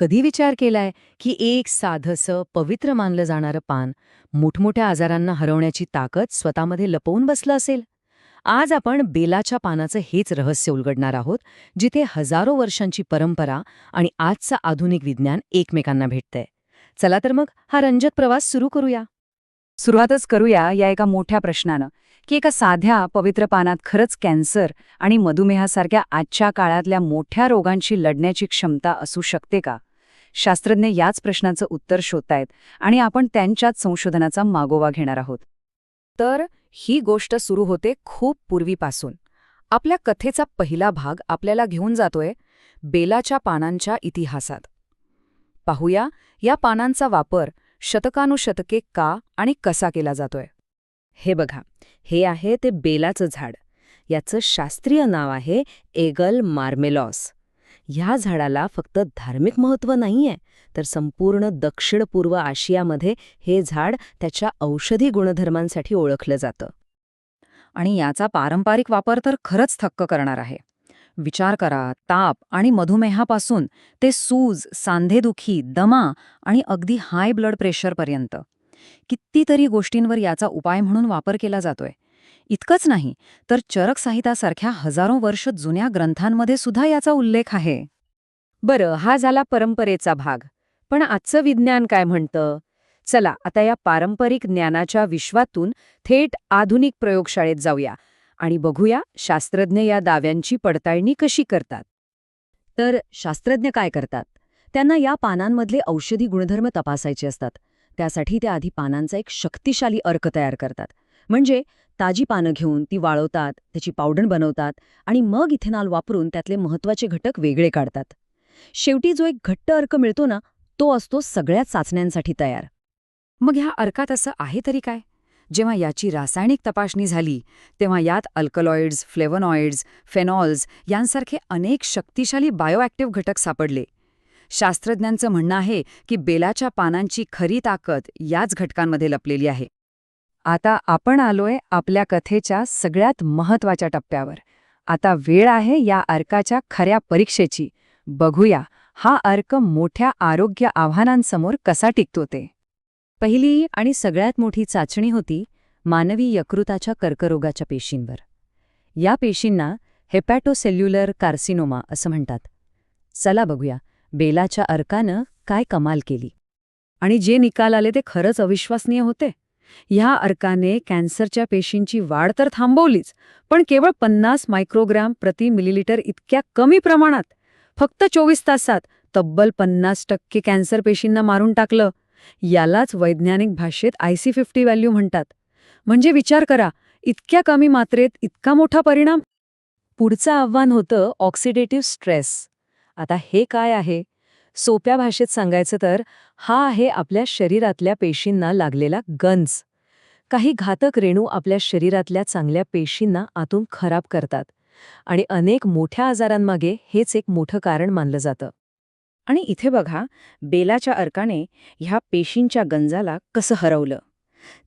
कधी विचार केलाय की एक साधंसं पवित्र मानलं जाणारं पान मोठमोठ्या आजारांना हरवण्याची ताकद स्वतःमध्ये लपवून बसलं असेल? आज आपण बेलाच्या पानाचं हेच रहस्य उलगडणार आहोत जिथे हजारो वर्षांची परंपरा आणि आजचं आधुनिक विज्ञान एकमेकांना भेटतंय. चला तर मग हा रंजक प्रवास सुरू करूया. सुरुवातच करूया या एका मोठ्या प्रश्नानं की एका साध्या पवित्र पानात खरंच कॅन्सर आणि मधुमेहासारख्या आजच्या काळातल्या मोठ्या रोगांशी लढण्याची क्षमता असू शकते का? शास्त्रज्ञ याच प्रश्नाचं उत्तर शोधतायत आणि आपण त्यांच्याच संशोधनाचा मागोवा घेणार आहोत. तर ही गोष्ट सुरू होते खूप पूर्वीपासून. आपल्या कथेचा पहिला भाग आपल्याला घेऊन जातोय बेलाच्या पानांच्या इतिहासात. पाहूया या पानांचा वापर शतकानुशतके का आणि कसा केला जातोय. हे बघा हे आहे ते बेलाचं झाड. याचं शास्त्रीय नाव आहे एगल मार्मेलॉस. ह्या झाडाला फक्त धार्मिक महत्त्व नाहीये तर संपूर्ण दक्षिण पूर्व आशियामध्ये हे झाड त्याच्या औषधी गुणधर्मांसाठी ओळखलं जातं. आणि याचा पारंपरिक वापर तर खरंच थक्क करणार आहे. विचार करा ताप आणि मधुमेहापासून ते सूज सांधेदुखी दमा आणि अगदी हाय ब्लड प्रेशरपर्यंत कितीतरी गोष्टींवर याचा उपाय म्हणून वापर केला जातोय. इतकंच नाही तर चरक साहित्यासारख्या हजारो वर्ष जुन्या ग्रंथांमध्ये सुद्धा याचा उल्लेख आहे. बरं हा झाला परंपरेचा भाग. पण आजचं विज्ञान काय म्हणतं? चला आता या पारंपरिक ज्ञानाच्या विश्वातून थेट आधुनिक प्रयोगशाळेत जाऊया आणि बघूया शास्त्रज्ञ या दाव्यांची पडताळणी कशी करतात. तर शास्त्रज्ञ काय करतात? त्यांना या पानांमधले औषधी गुणधर्म तपासायचे असतात. त्यासाठी त्या आधी पानांचा एक शक्तिशाली अर्क तयार करतात. म्हणजे ताजी पानं घेऊन ती वाळवतात त्याची पावडर बनवतात आणि मग इथेनॉल वापरून त्यातले महत्त्वाचे घटक वेगळे काढतात. शेवटी जो एक घट्ट अर्क मिळतो ना तो असतो सगळ्या चाचण्यांसाठी तयार. मग ह्या अर्कात असं आहे तरी काय? जेव्हा याची रासायनिक तपासणी झाली तेव्हा यात अल्कलॉइड्स फ्लेवनॉइड्स फेनॉल्स यांसारखे अनेक शक्तिशाली बायोॲक्टिव्ह घटक सापडले. शास्त्रज्ञांचं म्हणणं आहे की बेलाच्या पानांची खरी ताकद याच घटकांमध्ये लपलेली आहे. आता आपण आलोय आपल्या कथेच्या सगळ्यात महत्त्वाच्या टप्प्यावर. आता वेळ आहे या अर्काच्या खऱ्या परीक्षेची. बघूया हा अर्क मोठ्या आरोग्य आव्हानांसमोर कसा टिकतो ते. पहिली आणि सगळ्यात मोठी चाचणी होती मानवी यकृताच्या कर्करोगाच्या पेशींवर. या पेशींना हेपॅटोसेल्युलर कार्सिनोमा असं म्हणतात. चला बघूया बेलाच्या अर्कानं काय कमाल केली. आणि जे निकाल आले ते खरंच अविश्वसनीय होते. ह्या अर्काने कॅन्सरच्या पेशींची वाढ तर थांबवलीच पण केवळ पन्नास मायक्रोग्रॅम प्रति मिलीलिटर इतक्या कमी प्रमाणात फक्त चोवीस तासात तब्बल पन्नास टक्के कॅन्सर पेशींना मारून टाकलं. यालाच वैज्ञानिक भाषेत आयसी फिफ्टी व्हॅल्यू म्हणतात. म्हणजे विचार करा इतक्या कमी मात्रेत इतका मोठा परिणाम? पुढचं आव्हान होतं ऑक्सिडेटिव्ह स्ट्रेस. आता हे काय आहे? सोप्या भाषेत सांगायचं तर हा आहे आपल्या शरीरातल्या पेशींना लागलेला गंज. काही घातक रेणू आपल्या शरीरातल्या चांगल्या पेशींना आतून खराब करतात आणि अनेक मोठ्या आजारांमागे हेच एक मोठं कारण मानलं जातं. आणि इथे बघा बेलाच्या अर्काने ह्या पेशींच्या गंजाला कसं हरवलं.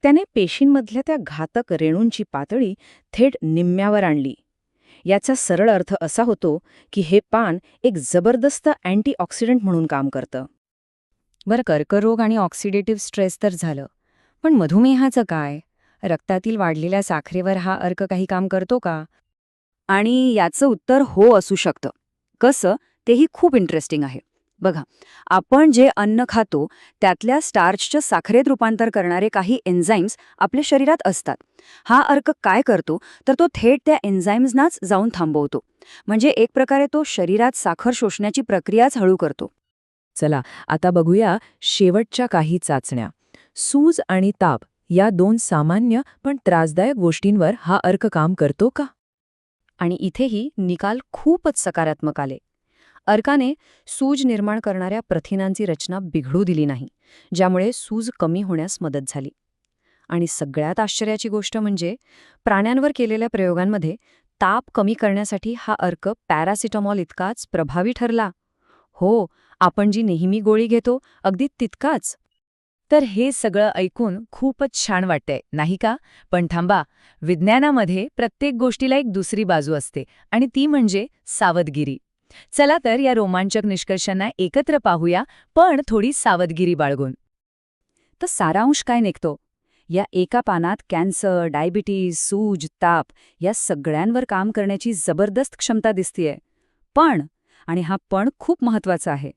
त्याने पेशींमधल्या त्या घातक रेणूंची पातळी थेट निम्म्यावर आणली. याचा सरळ अर्थ असा होतो की हे पान एक जबरदस्त अँटीऑक्सिडंट म्हणून काम करतं. बरं कर्करोग आणि ऑक्सिडेटिव्ह स्ट्रेस तर झालं. पण मधुमेहाचं काय? रक्तातील वाढलेल्या साखरेवर हा अर्क काही काम करतो का? आणि याचं उत्तर हो असू शकतं. कसं? तेही खूप इंटरेस्टिंग आहे. बघा आपण जे अन्न खातो त्यातल्या स्टार्चचं साखरेत रूपांतर करणारे काही एन्झाईम्स आपल्या शरीरात असतात. हा अर्क काय करतो? तर तो थेट त्या एन्झाईम्सनाच जाऊन थांबवतो. म्हणजे एक प्रकारे तो शरीरात साखर शोषण्याची प्रक्रियाच हळू करतो. चला आता बघूया शेवटच्या काही चाचण्या. सूज आणि ताप या दोन सामान्य पण त्रासदायक गोष्टींवर हा अर्क काम करतो का? आणि इथेही निकाल खूपच सकारात्मक आले. अर्काने सूज निर्माण करणाऱ्या प्रथिनांची रचना बिघडू दिली नाही ज्यामुळे सूज कमी होण्यास मदत झाली. आणि सगळ्यात आश्चर्याची गोष्ट म्हणजे प्राण्यांवर केलेल्या प्रयोगांमध्ये ताप कमी करण्यासाठी हा अर्क पॅरासिटामॉल इतकाच प्रभावी ठरला. हो आपण जी नेहमी गोळी घेतो अगदी तितकाच. तर हे सगळं ऐकून खूपच छान वाटतंय नाही का? पण थांबा विज्ञानामध्ये प्रत्येक गोष्टीला एक दुसरी बाजू असते आणि ती म्हणजे सावधगिरी. चला तर या रोमांचक निष्कर्षांना एकत्र पाहूया पण थोडी सावधगिरी बाळगून. तर सारांश काय निघतो? या एका पानात कॅन्सर डायबिटीज सूज ताप या सगळ्यांवर काम करण्याची जबरदस्त क्षमता दिसतीये. पण आणि हा पण खूप महत्त्वाचा आहे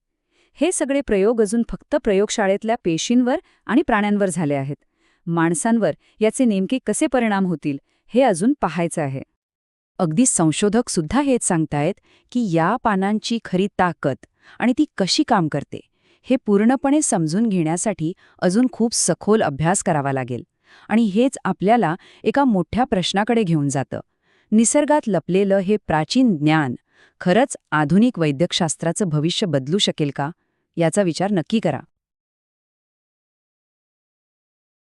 हे सगळे प्रयोग अजून फक्त प्रयोगशाळेतल्या पेशींवर आणि प्राण्यांवर झाले आहेत. माणसांवर याचे नेमके कसे परिणाम होतील हे अजून पाहायचं आहे. अगदी संशोधक सुद्धा हेच सांगतायत की या पानांची खरी ताकद आणि ती कशी काम करते हे पूर्णपणे समजून घेण्यासाठी अजून खूप सखोल अभ्यास करावा लागेल. आणि हेच आपल्याला एका मोठ्या प्रश्नाकडे घेऊन जातं. निसर्गात लपलेलं हे प्राचीन ज्ञान खरंच आधुनिक वैद्यकशास्त्राचं भविष्य बदलू शकेल का? याचा विचार नक्की करा.